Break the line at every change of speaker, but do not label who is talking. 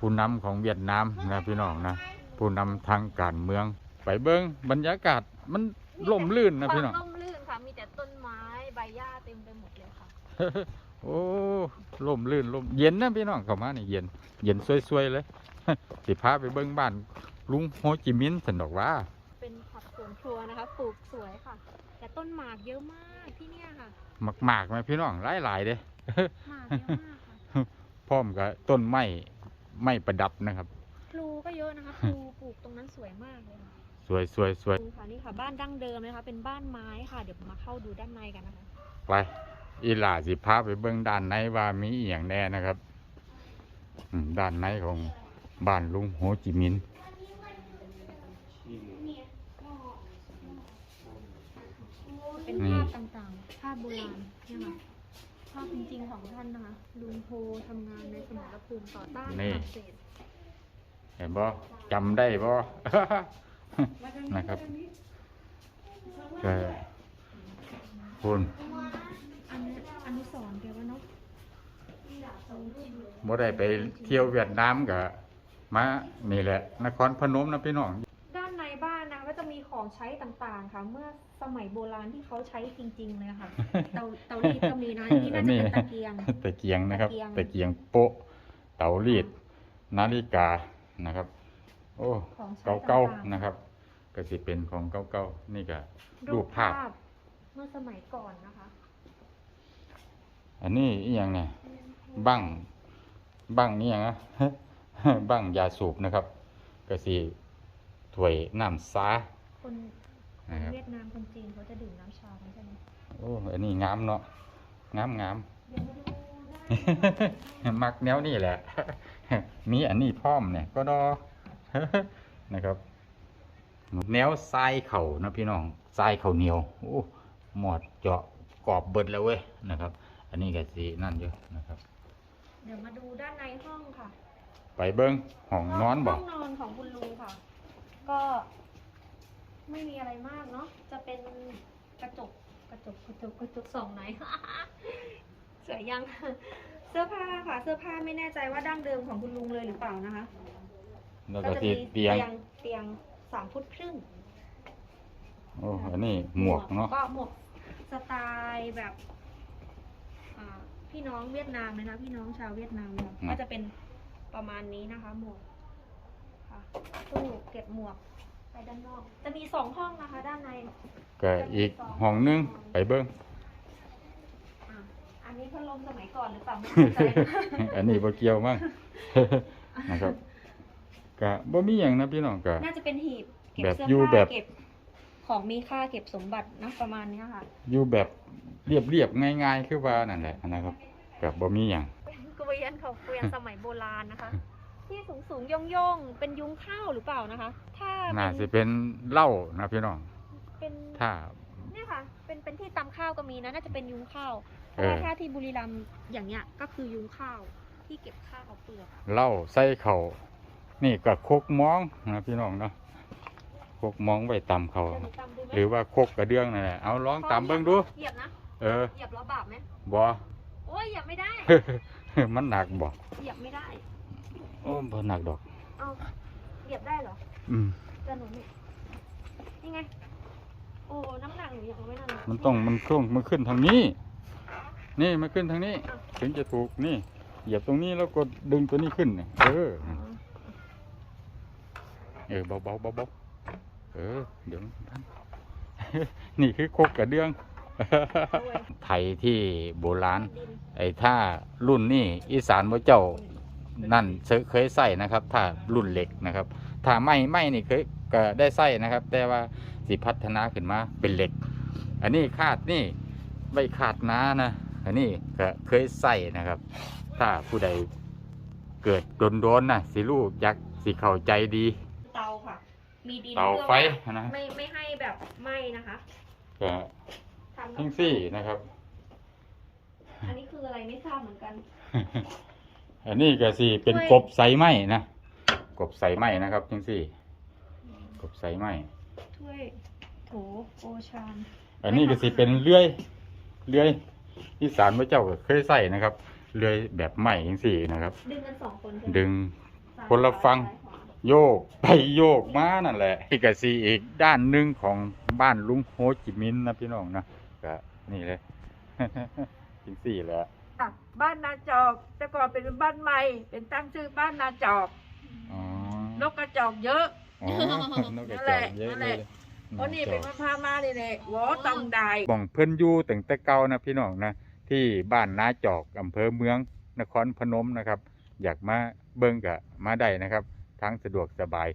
ผู้นำของเวียดนามนะพี่น้องนะผู้นำทางการเมือง ไปเบิ้งบรรยากาศมันล่มลื่นนะพี่น้อง
ความล่มลื่นค่ะ มีแต่ต้นไม้ใบหญ้าเต็มไปหมดเลยค่ะ
โอ้ล่มลื่นล่มเย็นนะพี่น้องเข้ามานี่เย็น เย็นสวยๆเลย สิพาไปเบิ้งบ้านลุงโฮจิมินห์สันดอกว่า
เป็นผักสวนครัวนะคะ ปลูกสวยค่ะ แต่ต้นหมากเยอะมากที่เนี่ยค่ะ
หมากๆไหมพี่น้องหลายๆเด้
หมากเยอะมากค่ะ
พร้อมกับต้นไม้ ไม้ประดับนะครับ
พลูก็เยอะนะคะพลูปลูกตรงนั้นสวยมากเลยค่ะ
สวยสวยสวย
ดูค่ะนี่ค่ะบ้านดั้งเดิมนะคะ เป็นบ้านไม้ค่ะเดี๋ยวมาเข้าดูด้านในกันนะคะ
ไปอีหลาสิพาไปเบิ้งด้านในว่ามีอหย่างแน่นะครับอืมด้านในของบ้านลุงโฮจิมินห์
เป็นภาพต่างๆภาพโบราณเนี่ยค่ะ ภาพจริงๆของท่านนะคะ ลุงโฮทำงานในสมรภูมิต่อต้านฝรั่งเศส
เห็นบ่จำได้บ่ นะครับก็คุณ
อันนี้อันนี้สอนแกว่าเนาะ
บ่ได้ไปเที่ยวเวียดนามก็มานี่แหละ นครพนมนะพี่น้อง
ก็จะมีของใช้ต่างๆ ค่ะ เมื่อสมัยโบราณที่เขาใช้จริง ๆ เลยค่ะ เตาเตารีดก็มีนะอันนี้น่าจะเป็นตะเกียง
ตะเกียงนะครับ
ตะเกียง
ตะเกียงโป๊ะ เตารีด นาฬิกานะครับ โอ้
ของใช้
เก่า
ต่าง
ๆ
ๆ
นะครับ ก็สิเป็นของเก่าๆนี่ก็รู
รู
ป
ป
ภา
ภา
พ
พเมื่อสมัยก่อนนะคะ
อันนี้อีหยังเนี่ยบั้งบั้งนี่หยังนะ บั้งยาสูบนะครับ ก็สิ ถ้วยน้ำซา
คน
นะครับ
เวียดนามคนจีนเขาจะดื่มน้ำชากันใช่ไหม
โอ้อันนี้งามเนาะงามงาม
เดี๋ยวมาดูได้
มักแนวนี่แหละ มีอันนี้พร้อมเนี่ย ก็ดอ นะครับ แนวทรายเข่านะพี่น้องทรายเข่าเหนียวโอ้หมอดเจาะกรอบเบิดแล้วเว้ยนะครับ อันนี้ก็สีนั่นเยอะนะครับ
เดี๋ยวมาดูด้านในห้องค่ะ
ไปเบิ้งห้องนอนบ่
ห้องนอนของคุณลุงค่ะ ก็ไม่มีอะไรมากเนาะ จะเป็นกระจก กระจก กระจก กระจกสองไหนสวยยัง เสื้อผ้าค่ะ เสื้อผ้าไม่แน่ใจว่าดั้งเดิมของคุณลุงเลยหรือเปล่านะคะ
แล้วก็
จะ
ที่
มี
เตียง
เตียงสามฟุตครึ่ง
โอ้อันนี้หมวกเนาะ
ก็หมวกสไตล์แบบอ่าพี่น้องเวียดนามเลยนะพี่น้องชาวเวียดนามเลยค่ะก็จะเป็นประมาณนี้นะคะหมวกค่ะ ตู้เก็บหมวก ไปด้านนอก จะมีสองห้องนะคะ ด้านใน
ก็อีกห้องหนึงไปเบิ้ง
อะอันนี้พัดลมสมัยก่อนหรือเปล่าไม่แน่ใจ
อันนี้บ่เกี่ยวมั้ง นะครับก็บ่มีหยังนะพี่น้องก็
น่าจะเป็นหีบ เก็บ
แบบ
เสื้อ
อยู่
ผ้า
แบบ
เก็บ ของมีค่าเก็บสมบัตินะประมาณเนี้ยค่ะ
อยู่แบบเรียบๆง่าย ๆ คือว่านั่นแหละนะครับแบบบ่มีหยัง
เป็นเกวียนของเกวียนสมัยโบราณนะคะ ที่สูงสูงๆย่องย่องๆเป็นยุ้งข้าวหรือเปล่านะคะ ถ้า
น่า
เป็
สิ
น
เป็นเหล้านะพี่น้อง
เป็น
ถ้า
เนี่ยค่ะ เป็นเป็นที่ตำข้าวก็มีนะน่าจะเป็นยุ้งข้าวเพ
เอ
ราะ
อ
ว่าถ้าที่บุรีรัมย์อย่างเงี้ยก็คือยุ้งข้าวที่เก็บข้าวเปลือก
เหล้าใส่เขาวนี่ก็โคกมองนะพี่น้องเนาะโคกมองไว้ตำเขาว
เดี๋ยวหนูตำดูไหม
หรือว่าโคกกระเดื่องนั่นแหละเอาลองตำเบิ่งดู
เหยียบนะ
เออ
เหยียบแล้วบาปไหม
บ่
โอ้ยเหยียบไม่ได้
มันหนักบ่
เหยียบไม่ได้
โอ้บ่หนักดอก
เอาเหยียบได้เหรอ
อืม
จะหนูนี่นี่ไง โอ้ น้ำหนักหนูยังไม่นั่นเลย
มันต้องมันคงมันขึ้นทางนี้ นี่มันขึ้นทางนี้ ถึงจะถูกนี่ เหยียบตรงนี้แล้วกดดึงตัวนี้ขึ้นนี่เออ
อ๋อ
เออเบาเบาเบาเบาเออ เดี๋ยวท่านนี่คือโคกกระเดื่อง ไทยที่โบราณ
ดิน
ไอ้ถ้ารุ่นนี่อีสานว่าเจ้า นั่นเคยใส่นะครับ ถ้ารุ่นเหล็กนะครับ ถ้าไม่ไม่นี่เคยก็ได้ใส่นะครับ แต่ว่าสิพัฒนาขึ้นมาเป็นเหล็ก อันนี้คาดนี่ไม่คาดหนานะอันนี้ก็เคยใส่นะครับ ถ้าผู้ใดเกิดโดนๆนะสิลูกอยักสิเข้าใจดี
เตาค่ะ มีดิน
เตาไฟ
พื่อ
นะ
ไม่ไม่ให้แบบไหม้นะคะ
ก็
ทำ
ทั้งสี่นะครับ
อันนี้คืออะไรไม่ทราบเหมือนกัน
อันนี้ก็สิเป็น
ถ้วย
กบใสไหมนะกบใสไหมนะครับทั้งสี่ กบใสไหม
ถ้วยโถโอชาน
อันนี้ก็สิเป็นเลื่อยเลื่อยอีสานพระเจ้าก็เคยใส่นะครับเลื่อยแบบไหมทั้งสี่นะครับ
ดึงกันสองคนใช่ไหม
ดึง
ส
คนละฟังโยกไปโยกมานั่นแหละอีกสีอีกด้านหนึ่งของบ้านลุงโฮจิมินห์นะพี่น้องนะก็นี่เลยจริงสี่แหละ
ค่ะ บ้านนาจอกแต่ก่อนเป็นบ้านใหม่ เป็นตั้งชื่อบ้านนาจอก
อ๋อ
นกกระจอกเยอะ
อ๋อนกกระจอกเยอะเลย
เพราะนี่เป็นมะพร้าวมานี่แหละหวอตองได
บ่องเพิ่นอยู่ตั้งแต่เก่านะพี่น้องนะที่บ้านนาจอกอำเภอเมืองนครพนมนะครับ อยากมาเบิ่งกะมาได้นะครับ ทั้งสะดวกสบาย